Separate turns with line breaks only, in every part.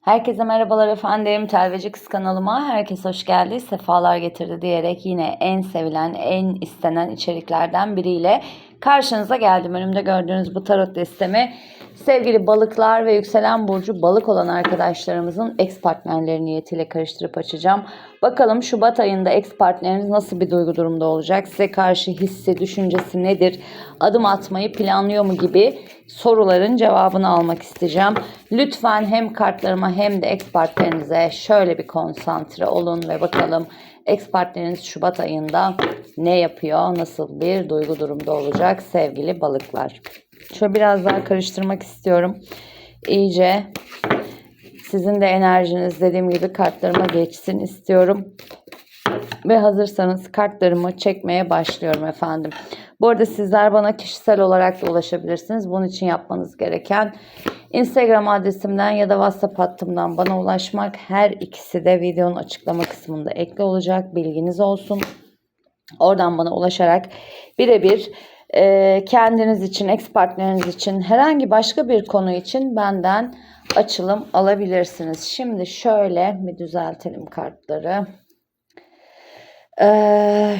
Herkese merhabalar efendim. Telveci Kız kanalıma herkes hoş geldi. Sefalar getirdi diyerek yine en sevilen, en istenen içeriklerden biriyle karşınıza geldim. Önümde gördüğünüz bu tarot destemi sevgili balıklar ve yükselen burcu balık olan arkadaşlarımızın ex partnerleri niyetiyle karıştırıp açacağım. Bakalım Şubat ayında ex partneriniz nasıl bir duygu durumda olacak? Size karşı hissi, düşüncesi nedir? Adım atmayı planlıyor mu gibi soruların cevabını almak isteyeceğim. Lütfen hem kartlarıma hem de ex partnerinize şöyle bir konsantre olun ve bakalım ex partneriniz Şubat ayında ne yapıyor? Nasıl bir duygu durumda olacak sevgili balıklar? Şöyle biraz daha karıştırmak istiyorum. İyice sizin de enerjiniz dediğim gibi kartlarıma geçsin istiyorum. Ve hazırsanız kartlarımı çekmeye başlıyorum efendim. Bu arada sizler bana kişisel olarak da ulaşabilirsiniz. Bunun için yapmanız gereken Instagram adresimden ya da WhatsApp hattımdan bana ulaşmak. Her ikisi de videonun açıklama kısmında ekli olacak. Bilginiz olsun. Oradan bana ulaşarak birebir e, kendiniz için, ex partneriniz için, herhangi başka bir konu için benden açılım alabilirsiniz. Şimdi şöyle bir düzeltelim kartları.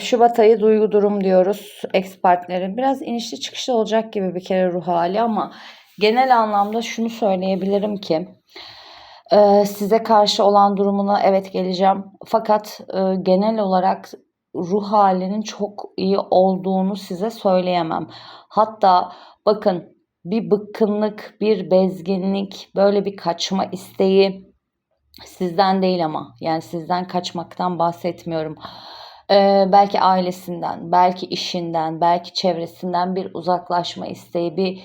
Şubat ayı duygu durum diyoruz ex partnerin. Biraz inişli çıkışlı olacak gibi bir kere ruh hali ama genel anlamda şunu söyleyebilirim ki size karşı olan durumuna evet geleceğim. Fakat genel olarak ruh halinin çok iyi olduğunu size söyleyemem. Hatta bakın bir bıkkınlık, bir bezginlik, böyle bir kaçma isteği sizden değil ama yani sizden kaçmaktan bahsetmiyorum. Ee, belki ailesinden, belki işinden, belki çevresinden bir uzaklaşma isteği, bir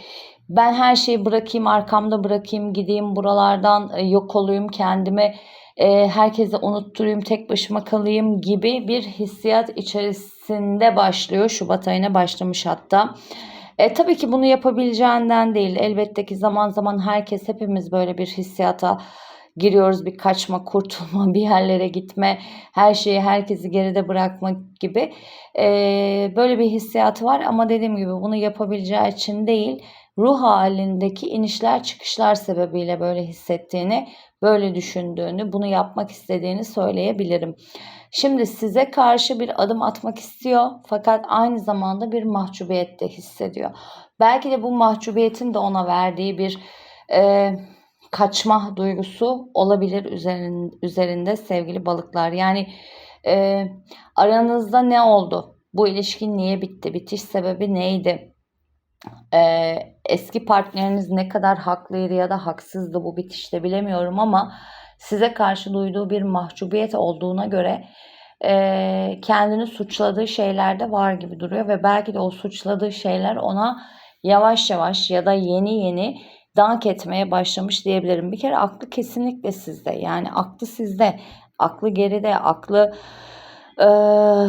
ben her şeyi bırakayım, arkamda bırakayım, gideyim buralardan e, yok olayım, kendimi e, herkese unutturayım, tek başıma kalayım gibi bir hissiyat içerisinde başlıyor. Şubat ayına başlamış hatta. E, tabii ki bunu yapabileceğinden değil. Elbette ki zaman zaman herkes hepimiz böyle bir hissiyata giriyoruz. Bir kaçma, kurtulma, bir yerlere gitme, her şeyi herkesi geride bırakmak gibi. E, böyle bir hissiyatı var ama dediğim gibi bunu yapabileceği için değil ruh halindeki inişler çıkışlar sebebiyle böyle hissettiğini, böyle düşündüğünü, bunu yapmak istediğini söyleyebilirim. Şimdi size karşı bir adım atmak istiyor fakat aynı zamanda bir mahcubiyet de hissediyor. Belki de bu mahcubiyetin de ona verdiği bir e, kaçma duygusu olabilir üzerin, üzerinde sevgili balıklar. Yani e, aranızda ne oldu? Bu ilişkin niye bitti? Bitiş sebebi neydi? e, eski partneriniz ne kadar haklıydı ya da haksızdı bu bitişte bilemiyorum ama size karşı duyduğu bir mahcubiyet olduğuna göre e, kendini suçladığı şeyler de var gibi duruyor ve belki de o suçladığı şeyler ona yavaş yavaş ya da yeni yeni dank etmeye başlamış diyebilirim. Bir kere aklı kesinlikle sizde yani aklı sizde aklı geride aklı e,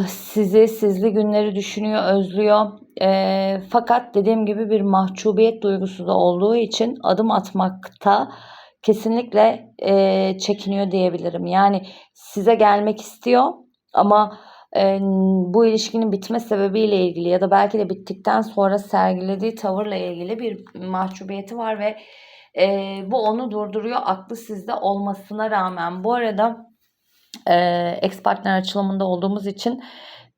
sizi sizli günleri düşünüyor özlüyor e, fakat dediğim gibi bir mahcubiyet duygusu da olduğu için adım atmakta kesinlikle e, çekiniyor diyebilirim. Yani size gelmek istiyor ama bu ilişkinin bitme sebebiyle ilgili ya da belki de bittikten sonra sergilediği tavırla ilgili bir mahcubiyeti var ve bu onu durduruyor aklı sizde olmasına rağmen. Bu arada e, ex partner açılımında olduğumuz için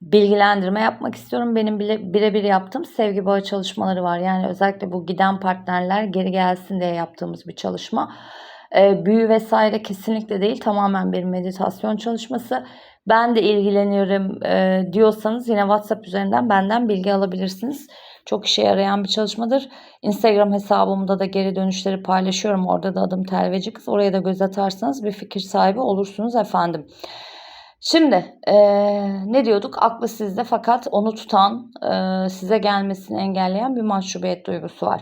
bilgilendirme yapmak istiyorum. Benim bile birebir yaptığım sevgi bağı çalışmaları var. Yani özellikle bu giden partnerler geri gelsin diye yaptığımız bir çalışma. E, büyü vesaire kesinlikle değil. Tamamen bir meditasyon çalışması. Ben de ilgileniyorum e, diyorsanız yine WhatsApp üzerinden benden bilgi alabilirsiniz. Çok işe yarayan bir çalışmadır. Instagram hesabımda da geri dönüşleri paylaşıyorum. Orada da adım Telveci Kız. Oraya da göz atarsanız bir fikir sahibi olursunuz efendim. Şimdi e, ne diyorduk? Aklı sizde fakat onu tutan, e, size gelmesini engelleyen bir mahcubiyet duygusu var.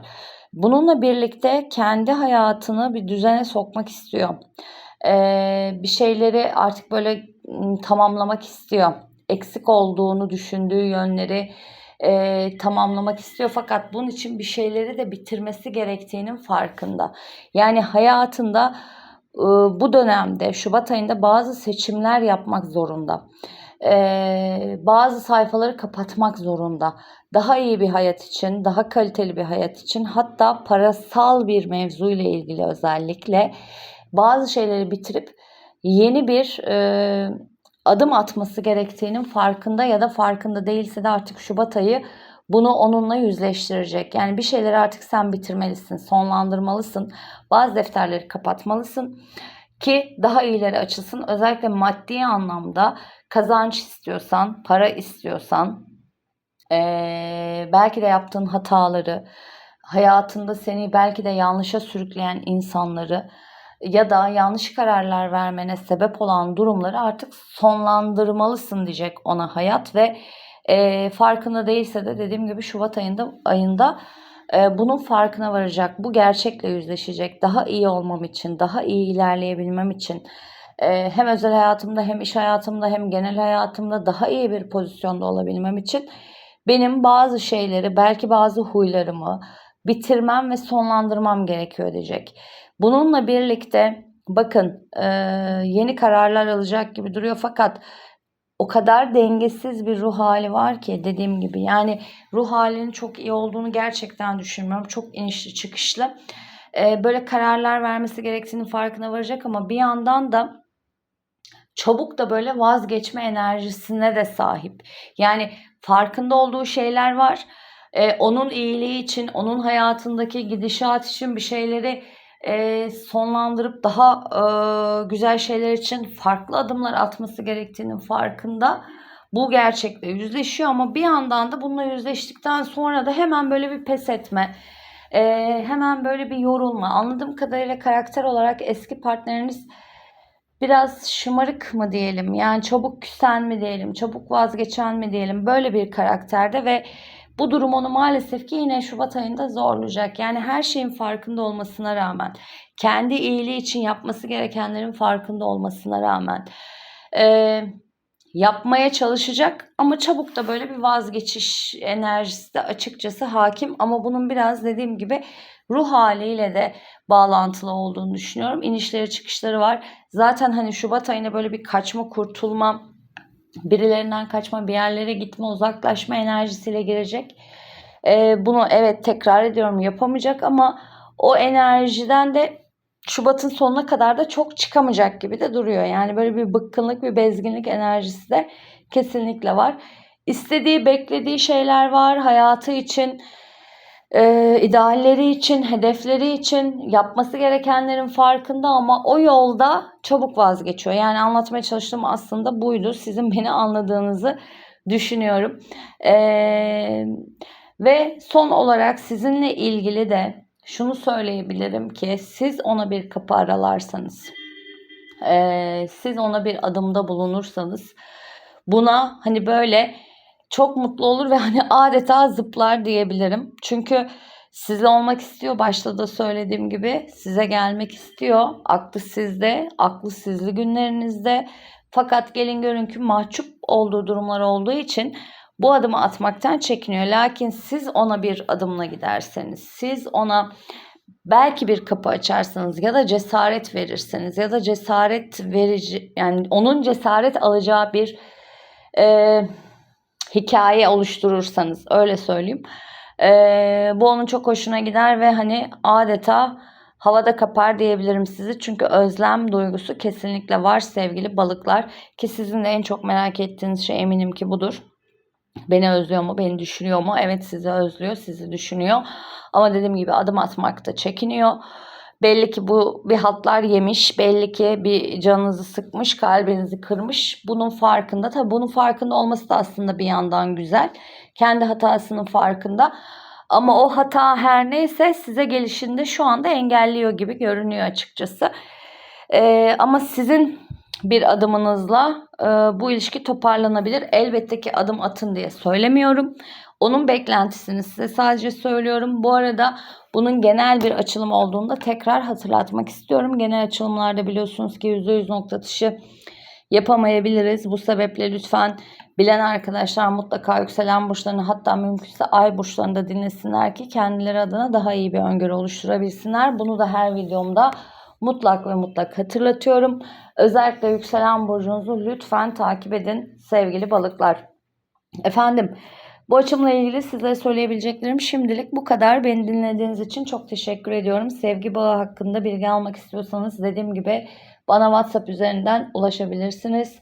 Bununla birlikte kendi hayatını bir düzene sokmak istiyor. E, bir şeyleri artık böyle tamamlamak istiyor. Eksik olduğunu düşündüğü yönleri e, tamamlamak istiyor. Fakat bunun için bir şeyleri de bitirmesi gerektiğinin farkında. Yani hayatında bu dönemde Şubat ayında bazı seçimler yapmak zorunda. bazı sayfaları kapatmak zorunda. Daha iyi bir hayat için, daha kaliteli bir hayat için hatta parasal bir mevzuyla ilgili özellikle bazı şeyleri bitirip yeni bir e, adım atması gerektiğinin farkında ya da farkında değilse de artık Şubat ayı bunu onunla yüzleştirecek. Yani bir şeyleri artık sen bitirmelisin, sonlandırmalısın. Bazı defterleri kapatmalısın ki daha iyileri açılsın. Özellikle maddi anlamda kazanç istiyorsan, para istiyorsan, ee, belki de yaptığın hataları, hayatında seni belki de yanlışa sürükleyen insanları ya da yanlış kararlar vermene sebep olan durumları artık sonlandırmalısın diyecek ona hayat ve e, farkında değilse de dediğim gibi Şubat ayında ayında e, bunun farkına varacak. Bu gerçekle yüzleşecek. Daha iyi olmam için, daha iyi ilerleyebilmem için e, hem özel hayatımda hem iş hayatımda hem genel hayatımda daha iyi bir pozisyonda olabilmem için benim bazı şeyleri, belki bazı huylarımı bitirmem ve sonlandırmam gerekiyor diyecek. Bununla birlikte bakın e, yeni kararlar alacak gibi duruyor fakat o kadar dengesiz bir ruh hali var ki dediğim gibi yani ruh halinin çok iyi olduğunu gerçekten düşünmüyorum. Çok inişli çıkışlı. E, böyle kararlar vermesi gerektiğini farkına varacak ama bir yandan da çabuk da böyle vazgeçme enerjisine de sahip. Yani farkında olduğu şeyler var. Ee, onun iyiliği için, onun hayatındaki gidişat için bir şeyleri e, sonlandırıp daha e, güzel şeyler için farklı adımlar atması gerektiğinin farkında. Bu gerçekle yüzleşiyor ama bir yandan da bununla yüzleştikten sonra da hemen böyle bir pes etme, e, hemen böyle bir yorulma. Anladığım kadarıyla karakter olarak eski partneriniz biraz şımarık mı diyelim yani çabuk küsen mi diyelim çabuk vazgeçen mi diyelim böyle bir karakterde ve bu durum onu maalesef ki yine Şubat ayında zorlayacak. Yani her şeyin farkında olmasına rağmen, kendi iyiliği için yapması gerekenlerin farkında olmasına rağmen e, yapmaya çalışacak ama çabuk da böyle bir vazgeçiş enerjisi de açıkçası hakim ama bunun biraz dediğim gibi ruh haliyle de bağlantılı olduğunu düşünüyorum. İnişleri çıkışları var. Zaten hani Şubat ayına böyle bir kaçma kurtulma birilerinden kaçma bir yerlere gitme uzaklaşma enerjisiyle girecek. Ee, bunu evet tekrar ediyorum yapamayacak ama o enerjiden de Şubat'ın sonuna kadar da çok çıkamayacak gibi de duruyor. Yani böyle bir bıkkınlık bir bezginlik enerjisi de kesinlikle var. İstediği beklediği şeyler var hayatı için e, idealleri için, hedefleri için yapması gerekenlerin farkında ama o yolda çabuk vazgeçiyor. Yani anlatmaya çalıştığım aslında buydu. Sizin beni anladığınızı düşünüyorum. E, ve son olarak sizinle ilgili de şunu söyleyebilirim ki siz ona bir kapı aralarsanız, e, siz ona bir adımda bulunursanız buna hani böyle çok mutlu olur ve hani adeta zıplar diyebilirim. Çünkü sizle olmak istiyor. Başta da söylediğim gibi size gelmek istiyor. Aklı sizde, aklı sizli günlerinizde. Fakat gelin görün ki mahcup olduğu durumlar olduğu için bu adımı atmaktan çekiniyor. Lakin siz ona bir adımla giderseniz, siz ona belki bir kapı açarsanız ya da cesaret verirseniz ya da cesaret verici yani onun cesaret alacağı bir e, hikaye oluşturursanız öyle söyleyeyim. Ee, bu onun çok hoşuna gider ve hani adeta havada kapar diyebilirim sizi. Çünkü özlem duygusu kesinlikle var sevgili balıklar. Ki sizin de en çok merak ettiğiniz şey eminim ki budur. Beni özlüyor mu? Beni düşünüyor mu? Evet sizi özlüyor, sizi düşünüyor. Ama dediğim gibi adım atmakta çekiniyor. Belli ki bu bir hatlar yemiş. Belli ki bir canınızı sıkmış, kalbinizi kırmış. Bunun farkında. Tabii bunun farkında olması da aslında bir yandan güzel. Kendi hatasının farkında. Ama o hata her neyse size gelişinde şu anda engelliyor gibi görünüyor açıkçası. Ee, ama sizin bir adımınızla e, bu ilişki toparlanabilir. Elbette ki adım atın diye söylemiyorum. Onun beklentisini size sadece söylüyorum. Bu arada bunun genel bir açılım olduğunda tekrar hatırlatmak istiyorum. Genel açılımlarda biliyorsunuz ki %100 nokta atışı yapamayabiliriz. Bu sebeple lütfen bilen arkadaşlar mutlaka yükselen burçlarını hatta mümkünse ay burçlarını da dinlesinler ki kendileri adına daha iyi bir öngörü oluşturabilsinler. Bunu da her videomda mutlak ve mutlak hatırlatıyorum. Özellikle yükselen burcunuzu lütfen takip edin sevgili balıklar. Efendim Bu açımla ilgili sizlere söyleyebileceklerim şimdilik bu kadar. Beni dinlediğiniz için çok teşekkür ediyorum. Sevgi bağı hakkında bilgi almak istiyorsanız dediğim gibi bana WhatsApp üzerinden ulaşabilirsiniz.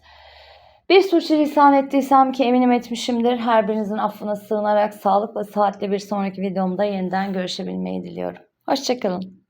Bir suçu ettiysem ki eminim etmişimdir. Her birinizin affına sığınarak sağlıkla saatle bir sonraki videomda yeniden görüşebilmeyi diliyorum. Hoşçakalın.